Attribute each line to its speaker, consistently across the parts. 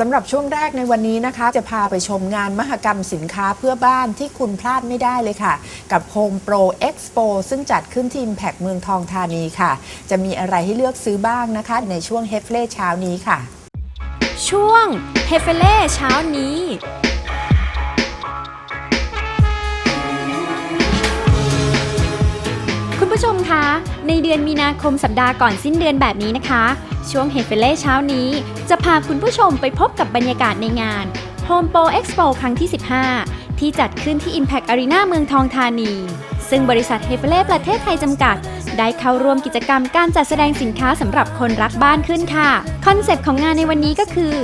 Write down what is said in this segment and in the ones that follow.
Speaker 1: สำหรับช่วงแรกในวันนี้นะคะ จะพาไปชมงานมหกรรมสินค้าเพื่อบ้านที่คุณพลาดไม่ได้เลยค่ะ กับ Home Pro Expo ซึ่งจัดขึ้นที่ Impact เมืองทองธานีค่ะ จะมีอะไรให้เลือกซื้อบ้างนะคะ ในช่วงเฮฟเล่เช้านี้ค่ะ
Speaker 2: ช่วงเฮเฟเล่เช้านี้คุณผู้ชมคะ ในเดือนมีนาคมสัปดาห์ก่อนสิ้นเดือนแบบนี้นะคะ ช่วงเฮเฟเล่เช้านี้ จะพาคุณผู้ชมไปพบกับบรรยากาศในงาน Home Pro Expo ครั้งที่ 15 ที่จัดขึ้นที่ Impact Arena เมืองทองธานี ซึ่งบริษัทเฮเฟเล่ประเทศไทยจำกัด ได้เข้าร่วมกิจกรรมการจัดแสดงสินค้าสำหรับคนรักบ้านขึ้นค่ะ คอนเซปต์ของงานในวันนี้ก็คือ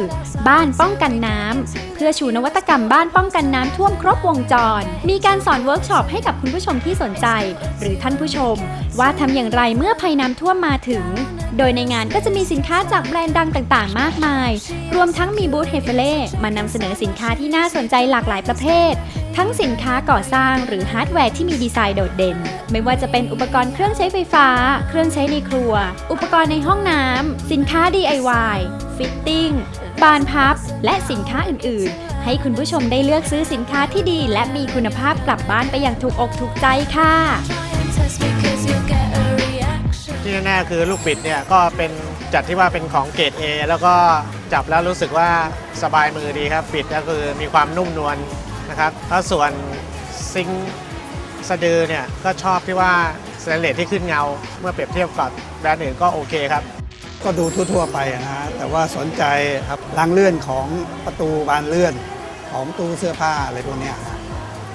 Speaker 2: บ้านป้องกันน้ำ เพื่อชูนวัตกรรมบ้านป้องกันน้ำท่วมครบวงจร มีการสอนเวิร์กช็อปให้กับคุณผู้ชมที่สนใจ หรือท่านผู้ชม ว่าทำอย่างไรเมื่อภัยน้ำท่วมมาถึง โดยในงานก็จะมีสินค้าจากแบรนด์ดังต่างๆ มากมาย รวมทั้งมีบูธเฮเฟเล่มานำเสนอสินค้าที่น่าสนใจหลากหลายประเภท ทั้งสินค้าก่อสร้างหรือฮาร์ดแวร์ที่มีดีไซน์โดดเด่น ไม่ว่าจะเป็นอุปกรณ์เครื่องใช้ไฟฟ้า เครื่องใช้ในครัว อุปกรณ์ในห้องน้ำสินค้า DIY ฟิตติ้งบานพับ และสินค้าอื่น ๆ ให้คุณผู้ชมได้เลือกซื้อสินค้าที่ดี และมีคุณภาพกลับบ้านไปอย่างถูกอกถูกใจค่ะ
Speaker 3: ที่แน่ๆคือลูกบิดเนี่ยก็เป็นจัดที่ว่าเป็นของเกรด A แล้วก็จับแล้วรู้สึกว่าสบายมือดีครับ บิดก็คือมีความนุ่มนวลนะครับแล้วส่วนซิงค์สะดือเนี่ยก็ชอบที่ว่าสแตนเลสที่ขึ้นเงา เมื่อเปรียบเทียบกับแบรนด์อื่นก็โอเคครับ
Speaker 4: ก็ดูทั่วๆไปอะนะแต่ว่าสนใจครับรางเลื่อนของประตูบานเลื่อนของตู้เสื้อผ้าอะไรพวกเนี้ย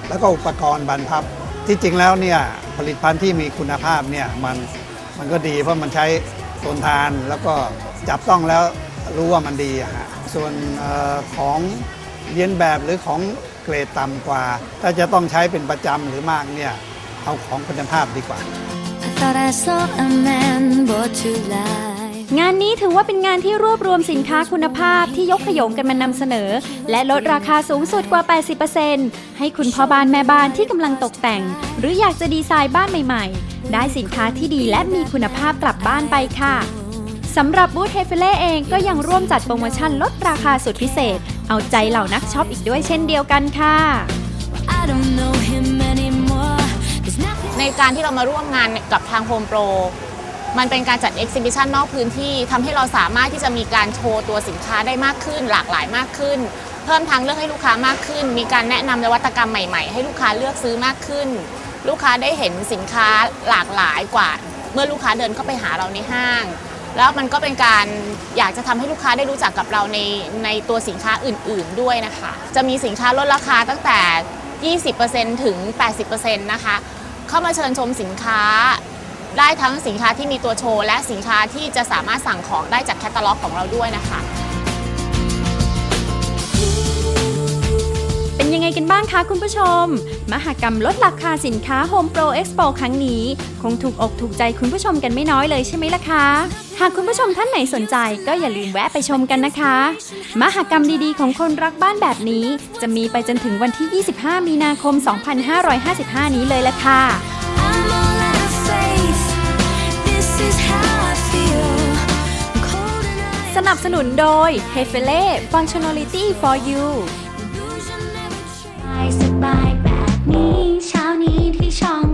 Speaker 4: แล้วก็อุปกรณ์บานพับที่จริงแล้วเนี่ยผลิตภัณฑ์ที่มีคุณภาพเนี่ยมัน มันก็ดีเพราะมันใช้ทนทานแล้วก็จับต้องแล้วรู้ว่ามันดีอะฮะส่วนออของเลียนแบบหรือของเกรดต่ำกว่า ถ้าจะต้องใช้เป็นประจำหรือมากเนี่ยเอาของคุณภาพดีกว่า
Speaker 5: I thought I saw a man brought to life.
Speaker 2: งานนี้ถือว่าเป็นงานที่รวบรวมสินค้าคุณภาพที่ยกขยงกันมานำเสนอ และลดราคาสูงสุดกว่า 80%ให้คุณพ่อบ้านแม่บ้านที่กำลังตกแต่ง หรืออยากจะดีไซน์บ้านใหม่ ๆ ได้สินค้าที่ดีและมีคุณภาพกลับบ้านไปค่ะสำหรับบูธเฮเฟเล่เองก็ยังร่วมจัดโปรโมชั่นลดราคาสุดพิเศษ เอาใจเหล่านักช็อปอีกด้วยเช่นเดียวกันค่ะ
Speaker 5: I don't know him anymore. There's nothing.
Speaker 6: ในการที่เรามาร่วมงานกับทางโฮมโปร มันเป็นการจัดเอ็กซิบิชันนอกพื้นที่ทำให้เราสามารถที่จะมีการโชว์ตัวสินค้าได้มากขึ้น หลากหลายมากขึ้น เพิ่มทางเลือกให้ลูกค้ามากขึ้น มีการแนะนำนวัตกรรมใหม่ ๆ ให้ลูกค้าเลือกซื้อมากขึ้น ลูกค้าได้เห็นสินค้าหลากหลายกว่า เมื่อลูกค้าเดินเข้าไปหาเราในห้าง แล้วมันก็เป็นการอยากจะทำให้ลูกค้าได้รู้จักกับเราในในตัวสินค้าอื่น ๆด้วยนะคะ จะมีสินค้าลดราคาตั้งแต่ 20%ถึง 80%นะคะเข้ามาเชิญชมสินค้า ได้ทั้งสินค้าที่มีตัวโชว์ และสินค้าที่จะสามารถสั่งของได้จากแคตตาล็อกของเราด้วยนะคะ
Speaker 2: เป็นยังไงกันบ้างคะคุณผู้ชม มหกรรมลดราคาสินค้า Home Pro Expo ครั้งนี้ คงถูกอกถูกใจคุณผู้ชมกันไม่น้อยเลยใช่ไหมล่ะคะ หากคุณผู้ชมท่านไหนสนใจก็อย่าลืมแวะไปชมกันนะคะ มหกรรมดีๆ ของคนรักบ้านแบบนี้ จะมีไปจนถึงวันที่ 25 มีนาคม 2555 นี้เลยละค่ะ นับสนุนโดย h e f e l e Functionality for You
Speaker 5: illusion never change.
Speaker 7: สบายแบบนี้เช้านี้ที่ช่อง